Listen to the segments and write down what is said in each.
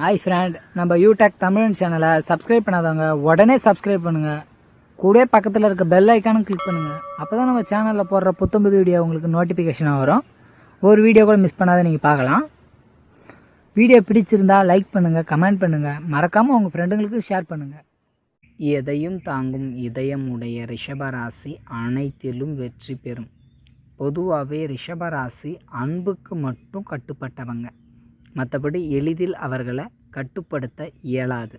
Hi friend நம்ம யூடெக் தமிழ் சேனலை subscribe பண்ணாதவங்க உடனே சப்ஸ்கிரைப் பண்ணுங்க. கூட பக்கத்தில் இருக்க பெல் ஐக்கானும் கிளிக் பண்ணுங்க. அப்பதான் நம்ம சேனலில் போடுற புத்தம்புது வீடியோ உங்களுக்கு நோட்டிஃபிகேஷனாக வரும். ஒரு வீடியோ கூட மிஸ் பண்ணாத நீங்கள் பார்க்கலாம். வீடியோ பிடிச்சிருந்தா லைக் பண்ணுங்க கமெண்ட் பண்ணுங்க. மறக்காம உங்க ஃப்ரெண்டுங்களுக்கு ஷேர் பண்ணுங்க. எதையும் தாங்கும் இதயம் உடைய ரிஷபராசி அனைத்திலும் வெற்றி பெறும். பொதுவாகவே ரிஷபராசி அன்புக்கு மட்டும் கட்டுப்பட்டவங்க. மற்றபடி எளிதில் அவர்களை கட்டுப்படுத்த இயலாது.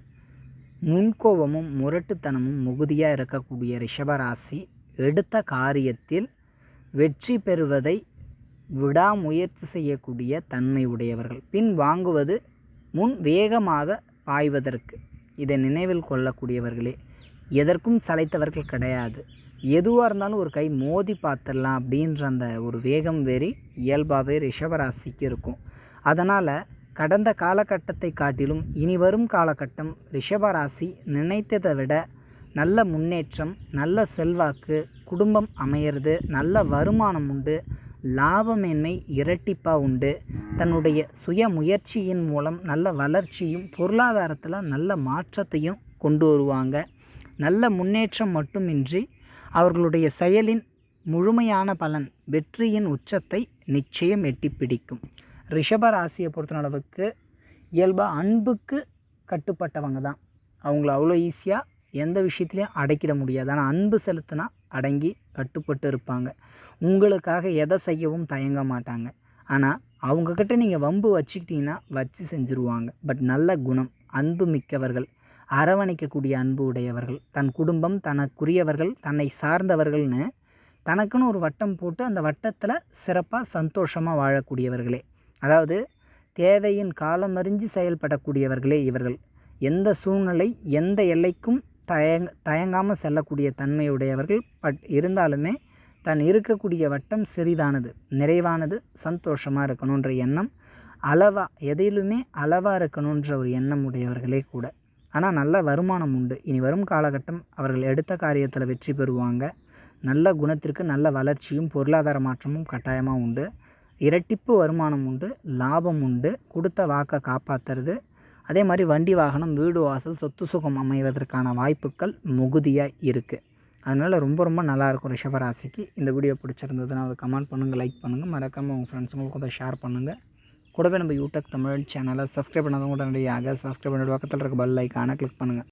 முன்கோபமும் முரட்டுத்தனமும் மிகுதியாக இருக்கக்கூடிய ரிஷபராசி எடுத்த காரியத்தில் வெற்றி பெறுவதை விடாமுயற்சி செய்யக்கூடிய தன்மை உடையவர்கள். பின் வாங்குவது முன் வேகமாக பாய்வதற்கு இதை நினைவில் கொள்ளக்கூடியவர்களே எதற்கும் சளைத்தவர்கள் கிடையாது. எதுவாக இருந்தாலும் ஒரு கை மோதி பார்த்துடலாம் அப்படின்ற அந்த ஒரு வேகம் வெறி இயல்பாகவே ரிஷபராசிக்கு இருக்கும். அதனால் கடந்த காலகட்டத்தை காட்டிலும் இனி வரும் காலகட்டம் ரிஷபராசி நினைத்ததை விட நல்ல முன்னேற்றம் நல்ல செல்வாக்கு குடும்பம் அமையிறது நல்ல வருமானம் உண்டு லாபமேன்மை இரட்டிப்பாக உண்டு. தன்னுடைய சுய முயற்சியின் மூலம் நல்ல வளர்ச்சியும் பொருளாதாரத்தில் நல்ல மாற்றத்தையும் கொண்டு வருவாங்க. நல்ல முன்னேற்றம் மட்டுமின்றி அவர்களுடைய செயலின் முழுமையான பலன் வெற்றியின் உச்சத்தை நிச்சயம் எட்டி பிடிக்கும். ரிஷப ராசியை பொறுத்தளவுக்கு இயல்பாக அன்புக்கு கட்டுப்பட்டவங்க தான். அவங்கள அவ்வளோ ஈஸியாக எந்த விஷயத்துலையும் அடைக்கிட முடியாது. ஆனால் அன்பு செலுத்தினா அடங்கி கட்டுப்பட்டு இருப்பாங்க. உங்களுக்காக எதை செய்யவும் தயங்க மாட்டாங்க. ஆனால் அவங்கக்கிட்ட நீங்கள் வம்பு வச்சுக்கிட்டீங்கன்னா வச்சு செஞ்சுருவாங்க. பட் நல்ல குணம் அன்பு மிக்கவர்கள் அரவணைக்கக்கூடிய அன்பு உடையவர்கள் தன் குடும்பம் தனக்குரியவர்கள் தன்னை சார்ந்தவர்கள்னு தனக்குன்னு ஒரு வட்டம் போட்டு அந்த வட்டத்தில் சிறப்பாக சந்தோஷமாக வாழக்கூடியவர்களே. அதாவது தேவையின் காலம் அறிஞ்சு செயல்படக்கூடியவர்களே இவர்கள். எந்த சூழ்நிலை எந்த எல்லைக்கும் தயங் தயங்காமல் செல்லக்கூடிய தன்மையுடையவர்கள் பட் இருந்தாலுமே தன் இருக்கக்கூடிய வட்டம் சிறிதானது நிறைவானது சந்தோஷமாக இருக்கணுன்ற எண்ணம் அளவாக எதிலுமே அளவாக இருக்கணுன்ற ஒரு எண்ணம் உடையவர்களே கூட. ஆனால் நல்ல வருமானம் உண்டு. இனி வரும் காலகட்டம் அவர்கள் எடுத்த காரியத்தில் வெற்றி பெறுவாங்க. நல்ல குணத்திற்கு நல்ல வளர்ச்சியும் பொருளாதார மாற்றமும் கட்டாயமாக உண்டு. இரட்டிப்பு வருமானம் உண்டு லாபம் உண்டு கொடுத்த வாக்கை காப்பாற்றுறது அதே மாதிரி வண்டி வாகனம் வீடு வாசல் சொத்து சுகம் அமைவதற்கான வாய்ப்புகள் மிகுதியாக இருக்குது அதனால் ரொம்ப ரொம்ப நல்லாயிருக்கும் ரிஷபராசிக்கு. இந்த வீடியோ பிடிச்சிருந்ததுன்னா அதை கமெண்ட் பண்ணுங்கள் லைக் பண்ணுங்கள் மறக்காமல் உங்கள் ஃப்ரெண்ட்ஸுங்களுக்கு அதை ஷேர் பண்ணுங்கள் கூடவே நம்ம யூடியூப் தமிழ் சேனலை சப்ஸ்கிரைப் பண்ணாதவங்க உடனடியாக சப்ஸ்கிரைப் பண்ணிட்டு பக்கத்தில் இருக்க பெல் ஐக்கானை கிளிக் பண்ணுங்கள்